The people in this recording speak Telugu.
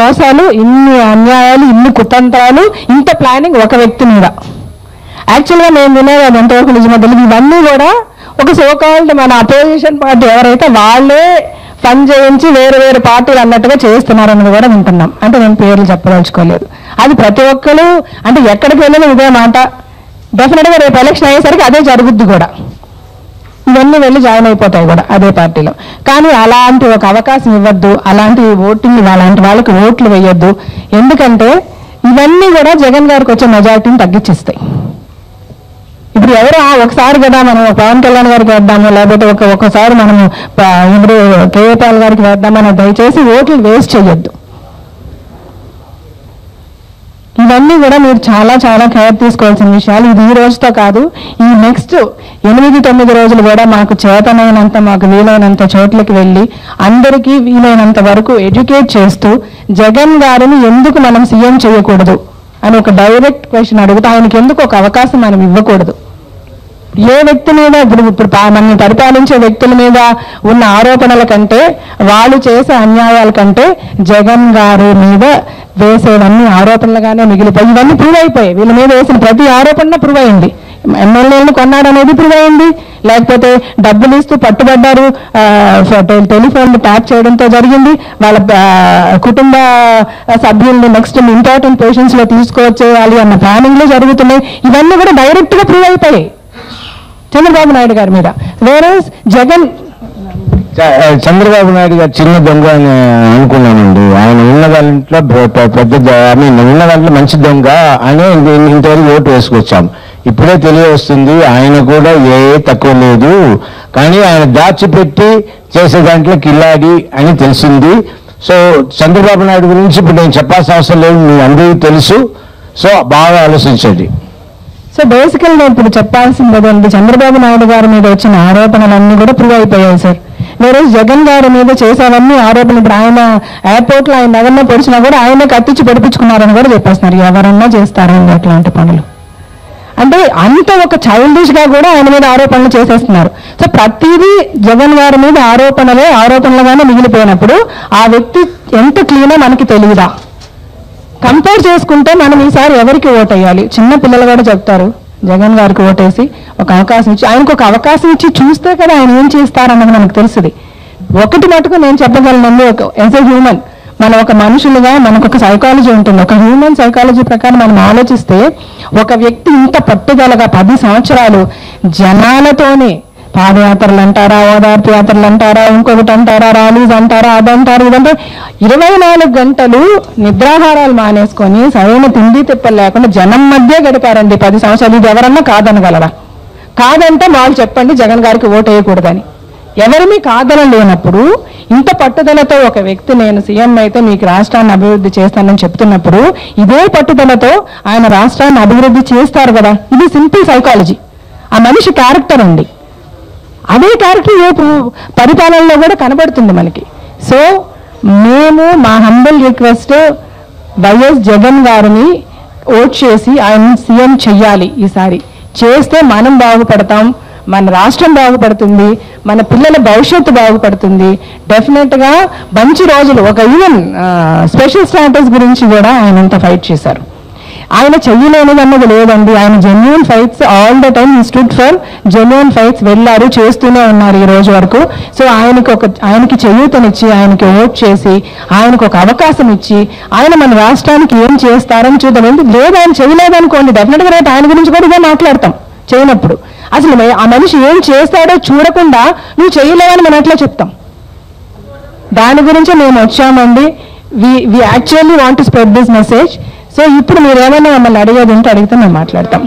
మోసాలు ఇన్ని అన్యాయాలు ఇన్ని కుతంత్రాలు ఇంత ప్లానింగ్ ఒక వ్యక్తి మీద. యాక్చువల్గా నేను వినేది అది ఎంతవరకు నిజమో తెలియదు. ఇవన్నీ కూడా ఒక సోకాల్డ్ మన అపోజిషన్ పార్టీ ఎవరైతే వాళ్ళే పని చేయించి వేరే వేరే పార్టీలు అన్నట్టుగా చేస్తున్నారని కూడా వింటున్నాం. అంటే నేను పేర్లు చెప్పదలుచుకోలేదు. అది ప్రతి ఒక్కరు అంటే ఎక్కడికి వెళ్ళినా ఇదే మాట. డెఫినెట్గా రేపు ఎలక్షన్ అయ్యేసరికి అదే జరుగుద్ది కూడా. ఇవన్నీ వెళ్ళి జాయిన్ అయిపోతాయి కూడా అదే పార్టీలో. కానీ అలాంటి ఒక అవకాశం ఇవ్వద్దు అలాంటి ఓటింగ్ అలాంటి వాళ్ళకి ఓట్లు వేయొద్దు. ఎందుకంటే ఇవన్నీ కూడా జగన్ గారికి వచ్చే మెజారిటీని తగ్గించేస్తాయి. ఇప్పుడు ఎవరు ఒకసారి కదా మనం పవన్ కళ్యాణ్ గారికి వేద్దాము లేకపోతే ఒక ఒకసారి మనము ఇప్పుడు కేఏ పాల్ గారికి వేద్దామని దయచేసి ఓట్లు వేస్ట్ చేయొద్దు. ఇవన్నీ కూడా మీరు చాలా చాలా కేర్ తీసుకోవాల్సిన విషయాలు. ఇది ఈ రోజుతో కాదు ఈ నెక్స్ట్ ఎనిమిది తొమ్మిది రోజులు కూడా మాకు చేతనైనంత మాకు వీలైనంత చోట్లకి వెళ్ళి అందరికీ వీలైనంత వరకు ఎడ్యుకేట్ చేస్తూ జగన్ గారిని ఎందుకు మనం సీఎం చేయకూడదు అని ఒక డైరెక్ట్ క్వశ్చన్ అడుగుతూ ఆయనకి ఎందుకు ఒక అవకాశం మనం ఇవ్వకూడదు? ఏ వ్యక్తి మీద ఇప్పుడు ఇప్పుడు మనల్ని పరిపాలించే వ్యక్తుల మీద ఉన్న ఆరోపణల కంటే వాళ్ళు చేసే అన్యాయాల కంటే జగన్ గారి మీద వేసేవన్నీ ఆరోపణలుగానే మిగిలిపోయి ఇవన్నీ ప్రూవ్ అయిపోయాయి. వీళ్ళ మీద వేసిన ప్రతి ఆరోపణ ప్రూవ్ అయింది. ఎమ్మెల్యేలను కొన్నాడనేది ప్రూవ్ అయింది. లేకపోతే డబ్బులు ఇస్తూ పట్టుబడ్డారు ఆ, టెలిఫోన్లు ట్యాప్ చేయడంతో జరిగింది. వాళ్ళ కుటుంబ సభ్యుల్ని నెక్స్ట్ ఇంపార్టెంట్ పొజిషన్స్లో తీసుకొచ్చేయాలి అన్న ప్లానింగ్లు జరుగుతున్నాయి. ఇవన్నీ కూడా డైరెక్ట్గా ప్రూవ్ అయిపోయాయి. చంద్రబాబు నాయుడు గారి మీద. వేరే జగన్ చ- చంద్రబాబు నాయుడు గారు చిన్న దొంగ అని అనుకున్నానండి ఆయన ఉన్న దాంట్లో పెద్ద ఐ మీన్ ఉన్న దాంట్లో మంచి దొంగ అని ఇంతవరకు ఓటు వేసుకొచ్చాం. ఇప్పుడే తెలియవస్తుంది ఆయన కూడా ఏ తక్కువ లేదు. కానీ ఆయన దాచిపెట్టి చేసే దాంట్లో కిల్లాడి అని తెలిసింది. సో చంద్రబాబు నాయుడు గురించి ఇప్పుడు నేను చెప్పాల్సిన అవసరం లేదు మీ అందరికీ తెలుసు. సో బాగా ఆలోచించండి. సో బేసికల్గా ఇప్పుడు చెప్పాల్సింది అదేంటి చంద్రబాబు నాయుడు గారి మీద వచ్చిన ఆరోపణలన్నీ కూడా ప్రూవ్ అయిపోయాయి సార్ వేరే జగన్ గారి మీద చేసేవన్నీ ఆరోపణలు ఇప్పుడు ఆయన ఎయిర్పోర్ట్లో ఆయన ఎవరన్నా పొడిచినా కూడా ఆయన కత్తిచ్చి పొడిపించుకున్నారని కూడా చెప్పేస్తున్నారు. ఎవరన్నా చేస్తారండి అట్లాంటి పనులు? అంటే అంత ఒక చైల్డిష్గా కూడా ఆయన మీద ఆరోపణలు చేసేస్తున్నారు. సో ప్రతిదీ జగన్ గారి మీద ఆరోపణలే ఆరోపణలుగానే మిగిలిపోయినప్పుడు ఆ వ్యక్తి ఎంత క్లీనో మనకి తెలియదా కంపేర్ చేసుకుంటే మనం ఈసారి ఎవరికి ఓట్ వేయాలి? చిన్న పిల్లలు కూడా చెప్తారు జగన్ గారికి ఓటేసి ఒక అవకాశం ఇచ్చి ఆయనకు ఒక అవకాశం ఇచ్చి చూస్తే కదా ఆయన ఏం చేస్తారన్నది మనకు తెలుస్తుంది ఒకటి మటుకు నేను చెప్పగలను ఒక యాజ్ ఎ హ్యూమన్ మన ఒక మనుషులుగా మనకు ఒక సైకాలజీ ఉంటుంది. ఒక హ్యూమన్ సైకాలజీ ప్రకారం మనం ఆలోచిస్తే ఒక వ్యక్తి ఇంత పట్టుదలగా పది సంవత్సరాలు జనాలతోనే పాదయాత్రలు అంటారా ఓదార్పు యాత్రలు అంటారా ఇంకొకటి అంటారా ర్యాలీస్ అంటారా అదంటారు ఇదంటే ఇరవై నాలుగు గంటలు నిద్రాహారాలు మానేసుకొని సరైన తిండి తిప్పలు లేకుండా జనం మధ్య గడిపారండి పది సంవత్సరాలు. ఇది ఎవరన్నా కాదనగలరా? కాదంటే వాళ్ళు చెప్పండి జగన్ గారికి ఓటు వేయకూడదని. ఎవరిని కాదన లేనప్పుడు ఇంత పట్టుదలతో ఒక వ్యక్తి నేను సీఎం అయితే మీకు రాష్ట్రాన్ని అభివృద్ధి చేస్తానని చెప్తున్నప్పుడు ఇదే పట్టుదలతో ఆయన రాష్ట్రాన్ని అభివృద్ధి చేస్తారు కదా? ఇది సింపుల్ సైకాలజీ. ఆ మనిషి క్యారెక్టర్ అండి. అదే పరిపాలనలో కూడా కనబడుతుంది మనకి. సో మేము మా హంబల్ రిక్వెస్ట్ వైఎస్ జగన్ గారిని ఓట్ చేసి ఆయన సీఎం చెయ్యాలి ఈసారి. చేస్తే మనం బాగుపడతాం మన రాష్ట్రం బాగుపడుతుంది మన పిల్లల భవిష్యత్తు బాగుపడుతుంది. డెఫినెట్గా మంచి రోజులు ఒక ఈవెన్ స్పెషల్ స్టాటస్ గురించి కూడా ఆయన అంత ఫైట్ చేశారు. ఆయన చెయ్యలేనిది అన్నది లేదండి. ఆయన genuine fights all the time institute for genuine fights వెళ్ళారు చేస్తూనే ఉన్నారు ఈ రోజు వరకు. సో ఆయనకు ఒక ఆయనకి చేయూతనిచ్చి ఆయనకి ఓట్ చేసి ఆయనకు ఒక అవకాశం ఇచ్చి ఆయన మన రాష్ట్రానికి ఏం చేస్తారని చూద్దాం. ఎందుకు? లేదు ఆయన చేయలేదనుకోండి డెఫినెట్గా రేపు ఆయన గురించి కూడా ఇదే మాట్లాడతాం చేయనప్పుడు. అసలు ఆ మనిషి ఏం చేస్తాడో చూడకుండా నువ్వు చేయలేవని మనం ఎట్లా చెప్తాం? దాని గురించి మేము వచ్చామండి. we we actually want to spread this message so ఇప్పుడు మీరు ఏమైనా మమ్మల్ని అడిగేది ఉంటే అడిగితే మేము మాట్లాడతాం